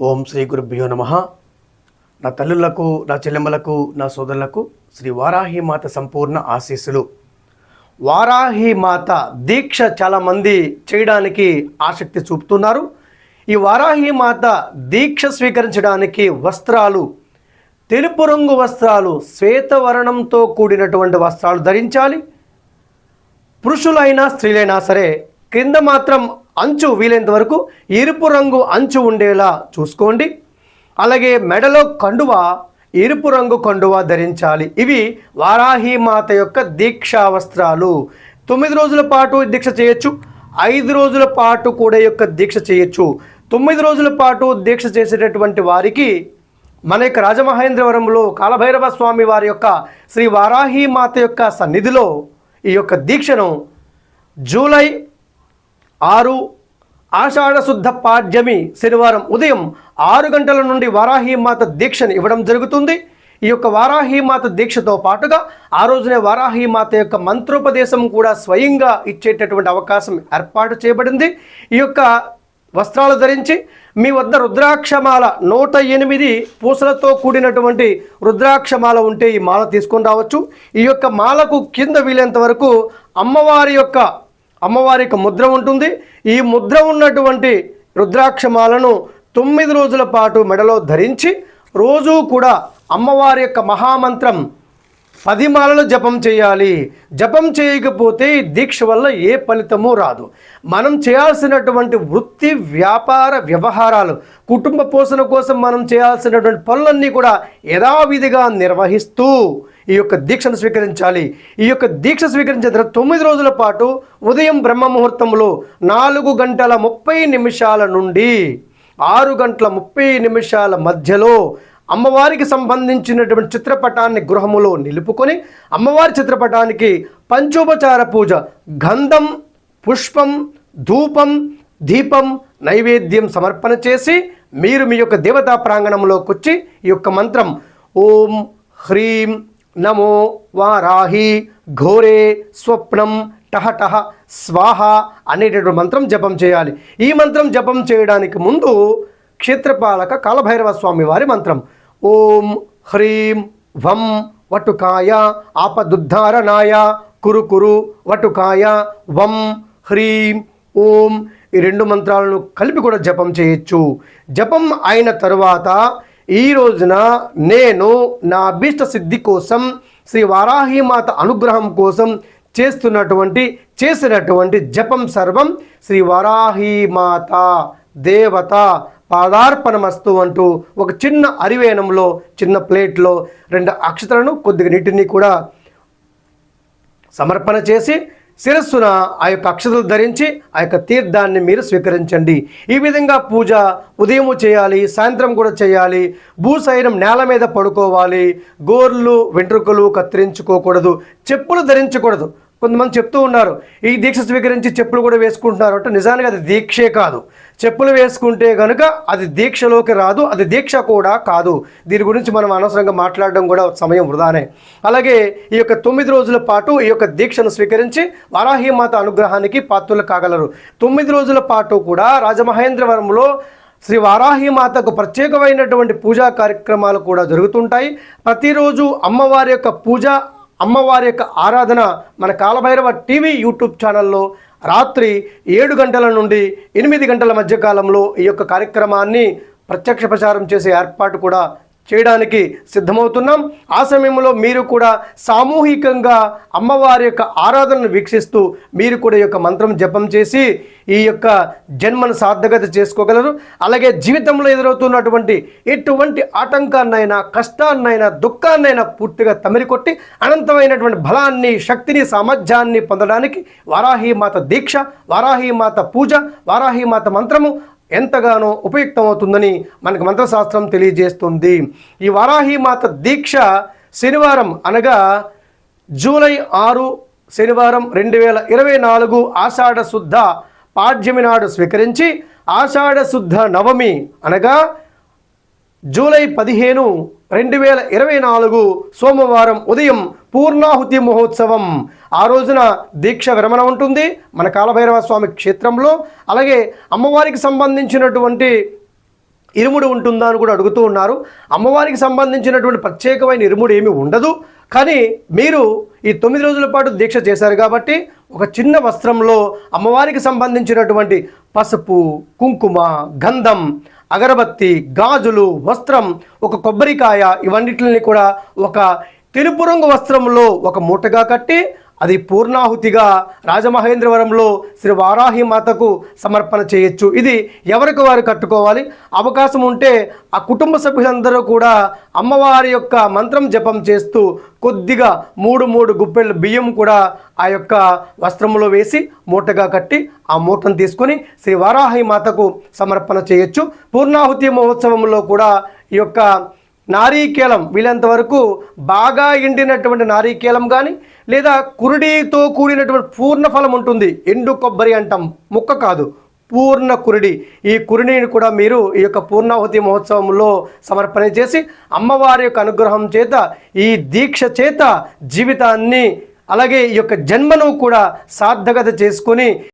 ఓం శ్రీ గురుభ్యో నమ. నా తల్లులకు నా చెల్లెమ్మలకు నా సోదరులకు శ్రీ వారాహి మాత సంపూర్ణ ఆశీస్సులు. వారాహి మాత దీక్ష చాలామంది చేయడానికి ఆసక్తి చూపుతున్నారు. ఈ వారాహి మాత దీక్ష స్వీకరించడానికి వస్త్రాలు తెలుపు రంగు వస్త్రాలు శ్వేతవర్ణంతో కూడినటువంటి వస్త్రాలు ధరించాలి. పురుషులైనా స్త్రీలైనా సరే క్రింద మాత్రం అంచు వీలైనంత వరకు ఎరుపు రంగు అంచు ఉండేలా చూసుకోండి. అలాగే మెడలో కండువ ఎరుపు రంగు కండువ ధరించాలి. ఇవి వారాహి మాత యొక్క దీక్షా వస్త్రాలు. తొమ్మిది రోజుల పాటు దీక్ష చేయొచ్చు. ఐదు రోజుల పాటు కూడా యొక్క దీక్ష చేయొచ్చు. తొమ్మిది రోజుల పాటు దీక్ష చేసేటటువంటి వారికి మన యొక్క రాజమహేంద్రవరంలో కాలభైరవ స్వామి వారి యొక్క శ్రీ వారాహి మాత యొక్క సన్నిధిలో ఈ యొక్క దీక్షను జూలై ఆరు ఆషాఢ శుద్ధ పాడ్యమి శనివారం ఉదయం ఆరు గంటల నుండి వారాహీమాత దీక్షను ఇవ్వడం జరుగుతుంది. ఈ యొక్క వారాహీమాత దీక్షతో పాటుగా ఆ రోజునే వారాహీమాత యొక్క మంత్రోపదేశం కూడా స్వయంగా ఇచ్చేటటువంటి అవకాశం ఏర్పాటు చేయబడింది. ఈ యొక్క వస్త్రాలు ధరించి మీ వద్ద రుద్రాక్షమాల నూట ఎనిమిది పూసలతో కూడినటువంటి రుద్రాక్షమాల ఉంటే ఈ మాల తీసుకొని రావచ్చు. ఈ యొక్క మాలకు కింద వీలైనంత వరకు అమ్మవారి యొక్క అమ్మవారి యొక్క ముద్ర ఉంటుంది. ఈ ముద్ర ఉన్నటువంటి రుద్రాక్షమాలను తొమ్మిది రోజుల పాటు మెడలో ధరించి రోజూ కూడా అమ్మవారి యొక్క మహామంత్రం పది మాలలు జపం చేయాలి. జపం చేయకపోతే ఈ దీక్ష వల్ల ఏ ఫలితము రాదు. మనం చేయాల్సినటువంటి వృత్తి వ్యాపార వ్యవహారాలు కుటుంబ పోషణ కోసం మనం చేయాల్సినటువంటి పనులన్నీ కూడా యథావిధిగా నిర్వహిస్తూ ఈ యొక్క దీక్షను స్వీకరించాలి. ఈ యొక్క దీక్ష స్వీకరించిన తర్వాత తొమ్మిది రోజుల పాటు ఉదయం బ్రహ్మ ముహూర్తంలో నాలుగు గంటల ముప్పై నిమిషాల నుండి ఆరు గంటల ముప్పై నిమిషాల మధ్యలో అమ్మవారికి సంబంధించినటువంటి చిత్రపటాన్ని గృహములో నిలుపుకొని అమ్మవారి చిత్రపటానికి పంచోపచార పూజ గంధం పుష్పం ధూపం దీపం నైవేద్యం సమర్పణ చేసి మీరు మీ యొక్క దేవతా ప్రాంగణంలోకి వచ్చి ఈ యొక్క మంత్రం ఓం హ్రీం నమో వారాహి ఘోరే స్వప్నం టహటహ స్వాహ అనేటటువంటి మంత్రం జపం చేయాలి. ఈ మంత్రం జపం చేయడానికి ముందు క్షేత్రపాలక కాలభైరవ స్వామి వారి మంత్రం. ఓం హ్రీం వం వటుకాయ ఆపదుద్ధారణాయ కురు కురు వటుకాయ వం హ్రీం ఓం ఈ రెండు మంత్రాలను కలిపి కూడా జపం చేయొచ్చు. జపం అయిన తరువాత ఈ రోజున నేను నా అభీష్ట సిద్ధి కోసం శ్రీ వారాహిమాత అనుగ్రహం కోసం చేస్తున్నటువంటి చేసినటువంటి జపం సర్వం శ్రీ వరాహీమాత దేవత పాదార్పణమస్తు అంటూ ఒక చిన్న అరివేణంలో చిన్న ప్లేట్లో రెండు అక్షతలను కొద్దిగా నీటిని కూడా సమర్పణ చేసి శిరస్సున ఆ యొక్క అక్షతలు ధరించి ఆ యొక్క తీర్థాన్ని మీరు స్వీకరించండి. ఈ విధంగా పూజ ఉదయం చేయాలి సాయంత్రం కూడా చేయాలి. భూశైరం నేల మీద పడుకోవాలి. గోర్లు వెంట్రుకలు కత్తిరించుకోకూడదు. చెప్పులు ధరించకూడదు. కొంతమంది చెప్తూ ఉన్నారు ఈ దీక్ష స్వీకరించి చెప్పులు కూడా వేసుకుంటున్నారు అంటే నిజానికి అది దీక్షే కాదు. చెప్పులు వేసుకుంటే కనుక అది దీక్షలోకి రాదు అది దీక్ష కూడా కాదు. దీని గురించి మనం అనవసరంగా మాట్లాడడం కూడా సమయం వృధానే. అలాగే ఈ యొక్క తొమ్మిది రోజుల పాటు ఈ యొక్క దీక్షను స్వీకరించి వారాహిమాత అనుగ్రహానికి పాత్రలు కాగలరు. తొమ్మిది రోజుల పాటు కూడా రాజమహేంద్రవరంలో శ్రీ వారాహిమాతకు ప్రత్యేకమైనటువంటి పూజా కార్యక్రమాలు కూడా జరుగుతుంటాయి. ప్రతిరోజు అమ్మవారి యొక్క పూజ అమ్మవారి యొక్క ఆరాధన మన కాలభైరవ టీవీ యూట్యూబ్ ఛానల్లో రాత్రి ఏడు గంటల నుండి ఎనిమిది గంటల మధ్య కాలంలో ఈ యొక్క కార్యక్రమాన్ని ప్రత్యక్ష ప్రచారం చేసే ఏర్పాటు కూడా చేయడానికి సిద్ధమవుతున్నాం. ఆ సమయంలో మీరు కూడా సామూహికంగా అమ్మవారి యొక్క ఆరాధనను వీక్షిస్తూ మీరు కూడా ఈ యొక్క మంత్రం జపం చేసి ఈ యొక్క జన్మను సార్థకత చేసుకోగలరు. అలాగే జీవితంలో ఎదురవుతున్నటువంటి ఎటువంటి ఆటంకాన్నైనా కష్టాన్నైనా దుఃఖాన్నైనా పూర్తిగా తమిరికొట్టి అనంతమైనటువంటి బలాన్ని శక్తిని సామర్థ్యాన్ని పొందడానికి వారాహీమాత దీక్ష వారాహీమాత పూజ వారాహీమాత మంత్రము ఎంతగానో ఉపయుక్తమవుతుందని మనకు మంత్రశాస్త్రం తెలియజేస్తుంది. ఈ వారాహిమాత దీక్ష శనివారం అనగా జూలై ఆరు శనివారం రెండు వేల ఇరవై నాలుగు ఆషాఢ శుద్ధ పాడ్యమి నాడు స్వీకరించి ఆషాఢ శుద్ధ నవమి అనగా జూలై పదిహేను రెండు వేల ఇరవై నాలుగు సోమవారం ఉదయం పూర్ణాహుతి మహోత్సవం. ఆ రోజున దీక్ష విరమణ ఉంటుంది. మన కాలభైరవ స్వామి క్షేత్రంలో. అలాగే అమ్మవారికి సంబంధించినటువంటి ఇరుముడి ఉంటుందా అని కూడా అడుగుతూ ఉన్నారు. అమ్మవారికి సంబంధించినటువంటి ప్రత్యేకమైన ఇరుముడు ఏమి ఉండదు. కానీ మీరు ఈ తొమ్మిది రోజుల పాటు దీక్ష చేశారు కాబట్టి ఒక చిన్న వస్త్రంలో అమ్మవారికి సంబంధించినటువంటి పసుపు కుంకుమ గంధం అగరబత్తి గాజులు వస్త్రం ఒక కొబ్బరికాయ ఇవన్నిటిని కూడా ఒక తెలుపు రంగు వస్త్రంలో ఒక మూటగా కట్టి అది పూర్ణాహుతిగా రాజమహేంద్రవరంలో శ్రీ వారాహి మాతకు సమర్పణ చేయొచ్చు. ఇది ఎవరికి వారు కట్టుకోవాలి? అవకాశం ఉంటే ఆ కుటుంబ సభ్యులందరూ కూడా అమ్మవారి యొక్క మంత్రం జపం చేస్తూ కొద్దిగా మూడు మూడు గుప్పెళ్ళు బియ్యం కూడా ఆ యొక్క వస్త్రంలో వేసి మూటగా కట్టి ఆ మూటను తీసుకొని శ్రీ వారాహి మాతకు సమర్పణ చేయొచ్చు. పూర్ణాహుతి మహోత్సవంలో కూడా ఈ యొక్క నారీకేలం వీలంత వరకు బాగా ఎండినటువంటి నారీకేలం కానీ లేదా కురుడితో కూడినటువంటి పూర్ణ ఫలం ఉంటుంది. ఎండు కొబ్బరి అంటాం ముక్క కాదు పూర్ణ కురుడి. ఈ కురుడిని కూడా మీరు ఈ యొక్క పూర్ణాహుతి మహోత్సవంలో సమర్పణ చేసి అమ్మవారి యొక్క అనుగ్రహం చేత ఈ దీక్ష చేత జీవితాన్ని అలాగే ఈ యొక్క జన్మను కూడా సార్థకత చేసుకొని